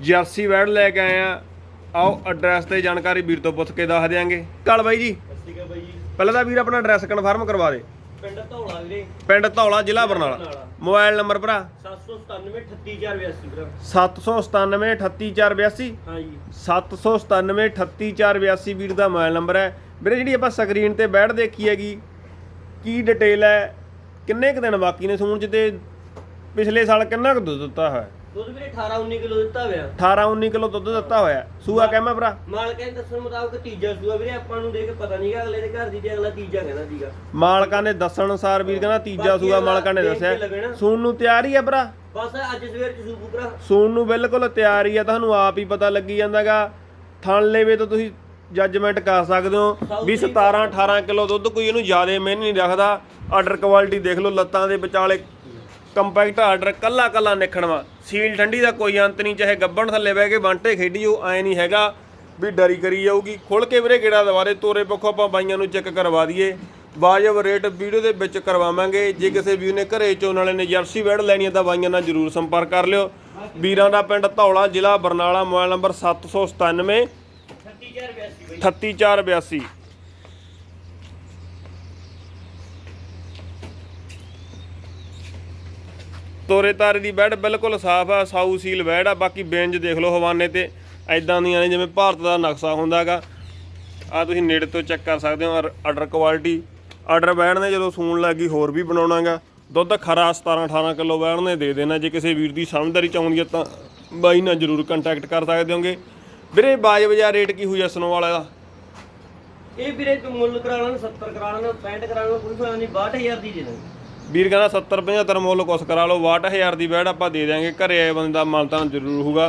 Jersey ਵੈੜ ਲੈ ਕੇ ਆਏ ਆ। ਆਓ ਐਡਰੈਸ ਤੇ ਜਾਣਕਾਰੀ ਵੀਰ ਤੋਂ ਪੁੱਛ ਕੇ ਦੱਸ ਦਿਆਂਗੇ। ਕੱਲ ਬਾਈ ਜੀ। ਸਤਿ ਬਾਈ ਜੀ ਪਹਿਲਾਂ ਤਾਂ ਵੀਰ ਆਪਣਾ ਐਡਰੈਸ ਕਨਫਰਮ ਕਰਵਾ ਦੇ। ਪਿੰਡ ਧੌਲਾ ਵੀਰੇ। ਪਿੰਡ ਧੌਲਾ ਜ਼ਿਲ੍ਹਾ ਬਰਨਾਲਾ। ਮੋਬਾਈਲ ਨੰਬਰ ਭਰਾ। 797 38482 ਵੀਰੇ। 797 38482 ਹਾਂ ਜੀ 797 38482 ਵੀਰ ਦਾ ਮੋਬਾਈਲ ਨੰਬਰ ਹੈ। ਵੀਰੇ ਜਿਹੜੀ ਆਪਾਂ ਸਕਰੀਨ ਤੇ ਬੈਠ ਦੇਖੀ ਹੈਗੀ ਕੀ ਡਿਟੇਲ ਹੈ? ਕਿੰਨੇ ਕੁ ਦਿਨ ਬਾਕੀ ਨੇ? ਸੂਣ ਚ ਤੇ ਪਿਛਲੇ ਸਾਲ ਕਿੰਨਾ ਕੁ ਦੁੱਧ ਦਿੱਤਾ ਹੋਇਆ? ਦੁੱਧ ਵੀਰੇ 18 19 ਕਿਲੋ ਦਿੱਤਾ ਹੋਇਆ। 18 19 ਕਿਲੋ ਦੁੱਧ ਦਿੱਤਾ ਹੋਇਆ। ਸੂਆ ਕਹਿਮਾ ਭਰਾ? ਮਾਲਕ ਕਹਿੰਦੇ ਦੱਸਣ ਮੁਤਾਬਕ ਤੀਜਾ ਸੂਆ ਵੀਰੇ ਆਪਾਂ ਨੂੰ ਦੇਖ ਕੇ ਪਤਾ ਨਹੀਂਗਾ ਅਗਲੇ ਦੇ ਘਰ ਦੀ ਤੇ ਅਗਲਾ ਤੀਜਾ ਕਹਿੰਦਾ ਸੀਗਾ। ਮਾਲਕਾਂ ਨੇ ਦੱਸਣ ਅਨੁਸਾਰ ਵੀਰ ਕਹਿੰਦਾ ਤੀਜਾ ਬਾਕੀ ਸੂਆ ਅਗਲਾ ਮਾਲਕਾਂ ਨੇ ਦੇਖ ਕੇ ਦੱਸਿਆ ਨਾ। ਸੂਣ ਨੂੰ ਤਿਆਰ ਹੀ ਆ ਭਰਾ। ਬਸ ਅੱਜ ਸਵੇਰ ਚ ਸੂਪੂ ਭਰਾ। ਸੂਣ ਨੂੰ ਬਿਲਕੁਲ ਤਿਆਰ ਹੀ ਆ ਤੁਹਾਨੂੰ ਆਪ ਹੀ ਪਤਾ ਲੱਗੀ ਜਾਂਦਾਗਾ। ਥਣ ਲੇਵੇ ਤੋਂ ਤੁਸੀਂ ਜੱਜਮੈਂਟ ਕਰ ਸਕਦੇ ਹੋ। ਵੀ 17 18 ਕਿਲੋ ਦੁੱਧ ਕੋਈ ਇਹਨੂੰ ਜ਼ਿਆਦਾ ਮਿਹਨ ਨਹੀਂ ਰੱਖਦਾ। ਆਰਡਰ ਕੁਆਲਿਟੀ ਦੇਖ ਲਓ ਲੱਤਾਂ ਦੇ ਵਿਚਾਲੇ ਕੰਪੈਕਟ ਆਰਡਰ ਕੱਲਾ ਕੱਲਾ ਨਿਖਣਵਾ ਸੀਲ ਠੰਡੀ ਦਾ ਕੋਈ ਅੰਤ ਨਹੀਂ ਚਾਹੇ ਗੱਬਣ ਥੱਲੇ ਬਹਿ ਕੇ ਬੰਟੇ ਖੇਡੀ ਜਾਓ ਐ ਨਹੀਂ ਹੈਗਾ ਵੀ ਡਰੀ ਕਰੀ ਜਾਊਗੀ। ਖੁੱਲ ਕੇ ਵੀਰੇ ਕਿਹੜਾ ਦਵਾਰੇ ਤੋਰੇ ਪੱਖੋਂ ਆਪਾਂ ਬਾਈਆਂ ਨੂੰ ਚੈੱਕ ਕਰਵਾ ਦਈਏ। ਵਾਜਬ ਰੇਟ ਵੀਡੀਓ ਦੇ ਵਿੱਚ ਕਰਵਾਵਾਂਗੇ। ਜੇ ਕਿਸੇ ਵੀਰ ਨੇ ਘਰੇ ਚੋਣ ਵਾਲੇ ਨੇ ਜਰਸੀ ਵੈੜ ਲੈਣੀ ਹੈ ਤਾਂ ਬਾਈਆਂ ਨਾਲ ਜਰੂਰ ਸੰਪਰਕ ਕਰ ਲਿਓ। ਵੀਰਾਂ ਦਾ ਪਿੰਡ ਧੌਲਾ ਜ਼ਿਲ੍ਹਾ ਬਰਨਾਲਾ ਮੋਬਾਈਲ ਨੰਬਰ 797 38482 ਬਾਈ 38482 ਤੋਰੇ ਤਾਰੇ ਦੀ ਬੈਡ ਬਿਲਕੁਲ ਸਾਫ਼ ਆ ਸਾਊ ਸੀਲ ਬੈਡ ਆ, ਬਾਕੀ ਬੇਂਜ ਦੇਖ ਲਓ ਹਵਾਨੇ ਤੇ ਐਦਾਂ ਦੀਆਂ ਨੇ ਜਿਵੇਂ ਭਾਰਤ ਦਾ ਨਕਸ਼ਾ ਹੁੰਦਾਗਾ ਆ ਤੁਸੀਂ ਨੇੜੇ ਤੋਂ ਚੈੱਕ ਕਰ ਸਕਦੇ ਹੋ ਆਰਡਰ ਕੁਆਲਿਟੀ ਆਰਡਰ ਬੈਡ ਨੇ, ਜਦੋਂ ਸੂਣ ਲੱਗੀ ਹੋਰ ਵੀ ਬਣਾਉਣਾਗਾ ਦੁੱਧ ਖਰਾ 17 18 ਕਿਲੋ ਬੈਡ ਨੇ, ਦੇ ਦੇਣਾ, ਜੇ ਕਿਸੇ ਵੀਰ ਦੀ ਸਮਝਦਾਰੀ ਚਾਹੁੰਦੀ ਹੈ ਤਾਂ ਬਾਈ ਨਾਲ ਜਰੂਰ ਕੰਟੈਕਟ ਕਰ ਸਕਦੇ ਹੋਗੇ। ਵੀਰੇ, ਬਾਜ ਬਾਜ਼ਾਰ ਰੇਟ ਕੀ ਹੋਈ ਸਨੋ ਵਾਲਾ ਦਾ? ਇਹ ਵੀਰੇ ਤੂੰ ਮੁੱਲ ਕਰਾ 70 ਕਰਾ 65 ਕਰਾ ਕੋਈ ਫਾਇਦਾ ਨਹੀਂ 62000 ਦੀ ਦੇ ਦੇ ਵੀਰ ਕਹਿੰਦਾ 70 75 ਮੁੱਲ ਕੁਛ ਕਰਾ ਲਓ 62000 ਦੀ ਬੈੜ ਆਪਾਂ ਦੇ ਦਿਆਂਗੇ, ਘਰੇ ਆਏ ਬੰਦੇ ਦਾ ਮਨ ਤਾਂ ਜ਼ਰੂਰ ਹੋਊਗਾ।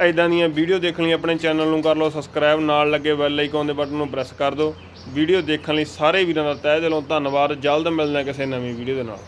ਐਦਾਂ ਦੀਆਂ ਵੀਡੀਓ ਦੇਖਣ ਲਈ ਆਪਣੇ ਚੈਨਲ ਨੂੰ ਕਰ ਲਓ ਸਬਸਕ੍ਰਾਈਬ ਨਾਲ ਲੱਗੇ ਬੈਲ ਆਈਕਨ ਦੇ ਬਟਨ ਨੂੰ ਪ੍ਰੈਸ ਕਰ ਦਿਓ। ਵੀਡੀਓ ਦੇਖਣ ਲਈ ਸਾਰੇ ਵੀਰਾਂ ਦਾ ਤਹਿ ਦਿਲੋਂ ਧੰਨਵਾਦ, ਜਲਦ ਮਿਲਣਾ ਕਿਸੇ ਨਵੀਂ ਵੀਡੀਓ ਦੇ ਨਾਲ।